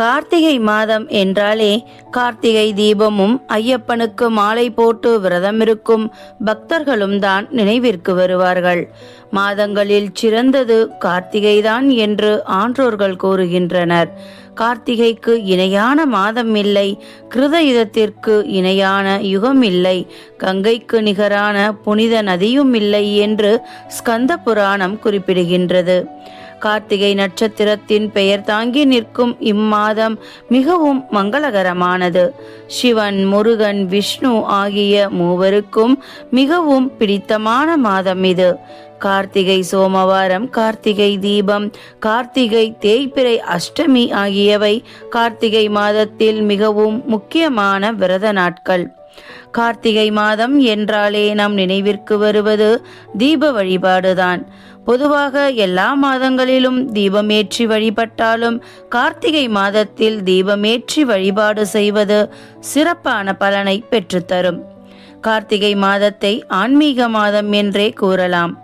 கார்த்திகை மாதம் என்றாலே கார்த்திகை தீபமும் ஐயப்பனுக்கு மாலை போட்டு விரதமிருக்கும் பக்தர்களும் தான் நினைவிற்கு வருவார்கள். மாதங்களில் சிறந்தது கார்த்திகைதான் என்று ஆன்றோர்கள் கூறுகின்றனர். கார்த்திகைக்கு இணையான மாதம் இல்லை கிருதயுதத்திற்கு இணையான யுகம் இல்லை கங்கைக்கு நிகரான புனித நதியும் இல்லை என்று ஸ்கந்த புராணம் குறிப்பிடுகின்றது. கார்த்திகை நட்சத்திரத்தின் பெயர் தாங்கி நிற்கும் இம்மாதம் மிகவும் மங்களகரமானது. சிவன் முருகன் விஷ்ணு ஆகிய மூவருக்கும் மிகவும் பிடித்தமான மாதம் இது. கார்த்திகை சோமவாரம் கார்த்திகை தீபம் கார்த்திகை தேய்பிறை அஷ்டமி ஆகியவை கார்த்திகை மாதத்தில் மிகவும் முக்கியமான விரத நாட்கள். கார்த்திகை மாதம் என்றாலே நம் நினைவிற்கு வருவது தீப வழிபாடுதான். பொதுவாக எல்லா மாதங்களிலும் தீபமேற்றி வழிபட்டாலும் கார்த்திகை மாதத்தில் தீபமேற்றி வழிபாடு செய்வது சிறப்பான பலனை பெற்றுத்தரும். கார்த்திகை மாதத்தை ஆன்மீக மாதம் என்றே கூறலாம்.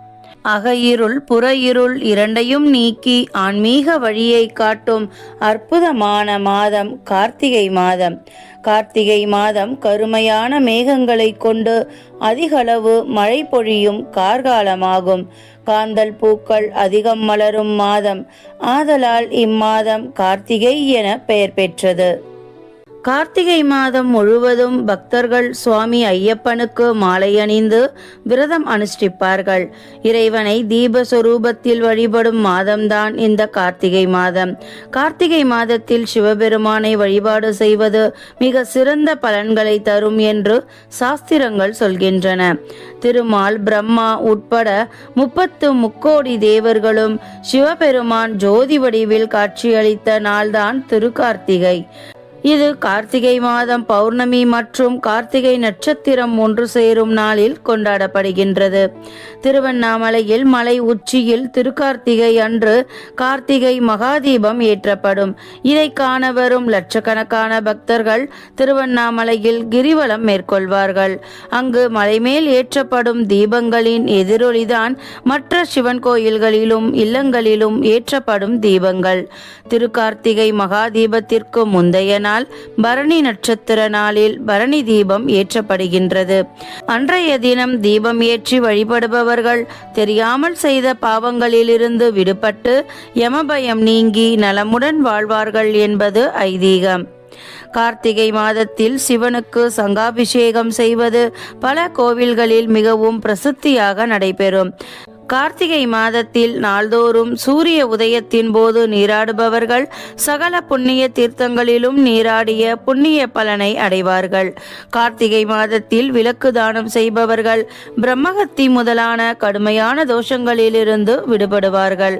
அகையிருள் புற இருள் இரண்டையும் நீக்கி ஆன்மீக வழியை காட்டும் அற்புதமான மாதம் கார்த்திகை மாதம். கார்த்திகை மாதம் கருமையான மேகங்களை கொண்டு அதிகளவு மழை பொழியும் கார்காலமாகும். காந்தல் பூக்கள் அதிகம் மலரும் மாதம். ஆதலால் இம்மாதம் கார்த்திகை என பெயர் பெற்றது. கார்த்திகை மாதம் முழுவதும் பக்தர்கள் சுவாமி ஐயப்பனுக்கு மாலை அணிந்து விரதம் அனுஷ்டிப்பார்கள். இறைவனை தீபஸ்வரூபத்தில் வழிபடும் மாதம்தான் இந்த கார்த்திகை மாதம். கார்த்திகை மாதத்தில் சிவபெருமானை வழிபாடு செய்வது மிக சிறந்த பலன்களை தரும் என்று சாஸ்திரங்கள் சொல்கின்றன. திருமால் பிரம்மா உட்பட முப்பத்து முக்கோடி தேவர்களும் சிவபெருமான் ஜோதி வடிவில் காட்சியளித்த நாள்தான் திருக்கார்த்திகை. இது கார்த்திகை மாதம் பௌர்ணமி மற்றும் கார்த்திகை நட்சத்திரம் ஒன்று சேரும் நாளில் கொண்டாடப்படுகின்றது. திருவண்ணாமலையில் மலை உச்சியில் திருக்கார்த்திகை அன்று கார்த்திகை மகாதீபம் ஏற்றப்படும். இதை காண வரும் லட்சக்கணக்கான பக்தர்கள் திருவண்ணாமலையில் கிரிவலம் மேற்கொள்வார்கள். அங்கு மலைமேல் ஏற்றப்படும் தீபங்களின் எதிரொலிதான் மற்ற சிவன் கோயில்களிலும் இல்லங்களிலும் ஏற்றப்படும் தீபங்கள். திருக்கார்த்திகை மகாதீபத்திற்கு முந்தைய நாள் பரணி நட்சத்திர நாளில் பரணி தீபம் ஏற்றப்படுகின்றது. அன்றைய தினம் தீபம் ஏற்றி வழிபடுபவர்கள் தெரியாமல் செய்த பாவங்களிலிருந்து விடுபட்டு யமபயம் நீங்கி நலமுடன் வாழ்வார்கள் என்பது ஐதீகம். கார்த்திகை மாதத்தில் சிவனுக்கு சங்காபிஷேகம் செய்வது பல கோவில்களில் மிகவும் பிரசித்தியாக நடைபெறும். கார்த்திகை மாதத்தில் நாள்தோறும் சூரிய உதயத்தின் போது நீராடுபவர்கள் சகல புண்ணிய தீர்த்தங்களிலும் நீராடிய புண்ணிய பலனை அடைவார்கள். கார்த்திகை மாதத்தில் விளக்கு தானம் செய்பவர்கள் பிரம்மகத்தி முதலான கடுமையான தோஷங்களிலிருந்து விடுபடுவார்கள்.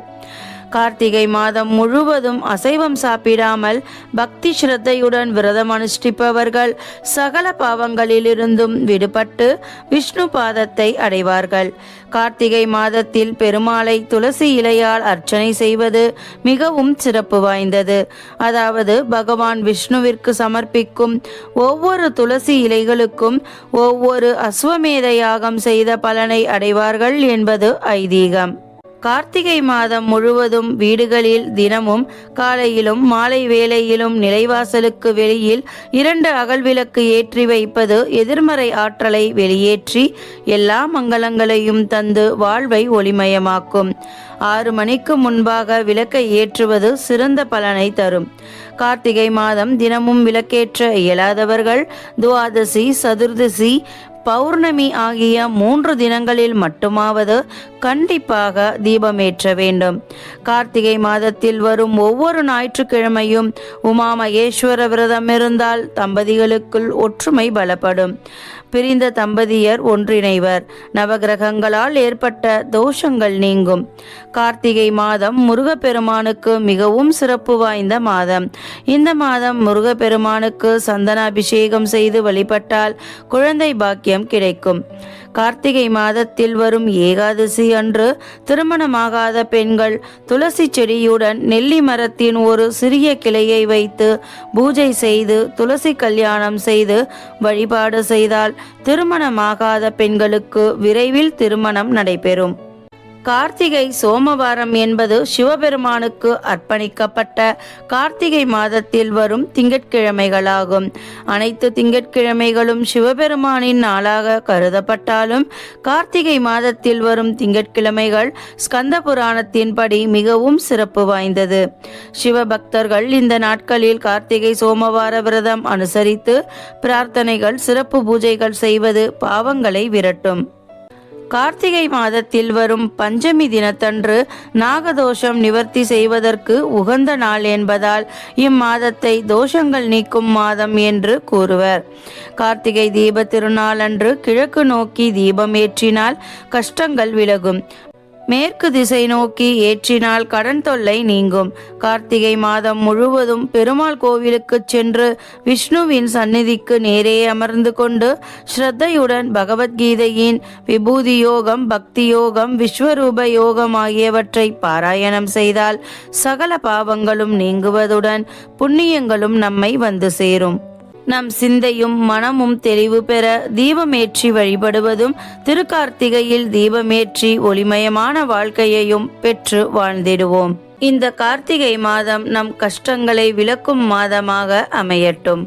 கார்த்திகை மாதம் முழுவதும் அசைவம் சாப்பிடாமல் பக்தி ஸ்ரத்தையுடன் விரதம் அனுஷ்டிப்பவர்கள் சகல பாவங்களிலிருந்தும் விடுபட்டு விஷ்ணு பாதத்தை அடைவார்கள். கார்த்திகை மாதத்தில் பெருமாளை துளசி இலையால் அர்ச்சனை செய்வது மிகவும் சிறப்பு வாய்ந்தது. அதாவது பகவான் விஷ்ணுவிற்கு சமர்ப்பிக்கும் ஒவ்வொரு துளசி இலைகளுக்கும் ஒவ்வொரு அஸ்வமேத யாகம் செய்த பலனை அடைவார்கள் என்பது ஐதீகம். கார்த்திகை மாதம் முழுவதும் வீடுகளில் தினமும் காலையிலும் மாலை வேளையிலும் நிலைவாசலுக்கு வெளியில் இரண்டு அகல் விளக்கு ஏற்றி வைப்பது எதிர்மறை ஆற்றலை வெளியேற்றி எல்லா மங்களங்களையும் தந்து வாழ்வை ஒளிமயமாக்கும். ஆறு மணிக்கு முன்பாக விளக்கை ஏற்றுவது சிறந்த பலனை தரும். கார்த்திகை மாதம் தினமும் விளக்கேற்ற இயலாதவர்கள் துவாதசி சதுர்தசி பௌர்ணமி ஆகிய மூன்று தினங்களில் மட்டுமாவது கண்டிப்பாக தீபமேற்ற வேண்டும். கார்த்திகை மாதத்தில் வரும் ஒவ்வொரு ஞாயிற்றுக்கிழமையும் உமா மகேஸ்வர விரதம் இருந்தால் தம்பதிகளுக்குள் ஒற்றுமை பலப்படும். பிரிந்த தம்பதியர் ஒன்றிணைவர். நவகிரகங்களால் ஏற்பட்ட தோஷங்கள் நீங்கும். கார்த்திகை மாதம் முருகப்பெருமானுக்கு மிகவும் சிறப்பு வாய்ந்த மாதம். இந்த மாதம் முருகப்பெருமானுக்கு சந்தனாபிஷேகம் செய்து வழிபட்டால் குழந்தை பாக்கியம் கிடைக்கும். கார்த்திகை மாதத்தில் வரும் ஏகாதசி அன்று திருமணமாகாத பெண்கள் துளசி செடியுடன் நெல்லி மரத்தின் ஒரு சிறிய கிளையை வைத்து பூஜை செய்து துளசி கல்யாணம் செய்து வழிபாடு செய்தால் திருமணமாகாத பெண்களுக்கு விரைவில் திருமணம் நடைபெறும். கார்த்திகை சோமவாரம் என்பது சிவபெருமானுக்கு அர்ப்பணிக்கப்பட்ட கார்த்திகை மாதத்தில் வரும் திங்கட்கிழமைகளாகும். அனைத்து திங்கட்கிழமைகளும் சிவபெருமானின் நாளாக கருதப்பட்டாலும் கார்த்திகை மாதத்தில் வரும் திங்கட்கிழமைகள் ஸ்கந்த புராணத்தின்படி மிகவும் சிறப்பு வாய்ந்தது. சிவபக்தர்கள் இந்த நாட்களில் கார்த்திகை சோமவார விரதம் அனுசரித்து பிரார்த்தனைகள் சிறப்பு பூஜைகள் செய்வது பாவங்களை விரட்டும். கார்த்திகை மாதத்தில் வரும் பஞ்சமி தினத்தன்று நாகதோஷம் நிவர்த்தி செய்வதற்கு உகந்த நாள் என்பதால் இம்மாதத்தை தோஷங்கள் நீக்கும் மாதம் என்று கூறுவர். கார்த்திகை தீப திருநாளன்று கிழக்கு நோக்கி தீபம் ஏற்றினால் கஷ்டங்கள் விலகும். மேற்கு திசை நோக்கி ஏற்றினால் கடன் தொல்லை நீங்கும். கார்த்திகை மாதம் முழுவதும் பெருமாள் கோவிலுக்கு சென்று விஷ்ணுவின் சந்நிதிக்கு நேரே அமர்ந்து கொண்டு ஸ்ரத்தையுடன் பகவத்கீதையின் விபூதி யோகம் பக்தி யோகம் விஸ்வரூப யோகம் ஆகியவற்றை பாராயணம் செய்தால் சகல பாவங்களும் நீங்குவதுடன் புண்ணியங்களும் நம்மை வந்து சேரும். நம் சிந்தையும் மனமும் தெளிவு பெற தீபமேற்றி வழிபடுவதும் திருக்கார்த்திகையில் தீபமேற்றி ஒளிமயமான வாழ்க்கையையும் பெற்று வாழ்ந்திடுவோம். இந்த கார்த்திகை மாதம் நம் கஷ்டங்களை விளக்கும் மாதமாக அமையட்டும்.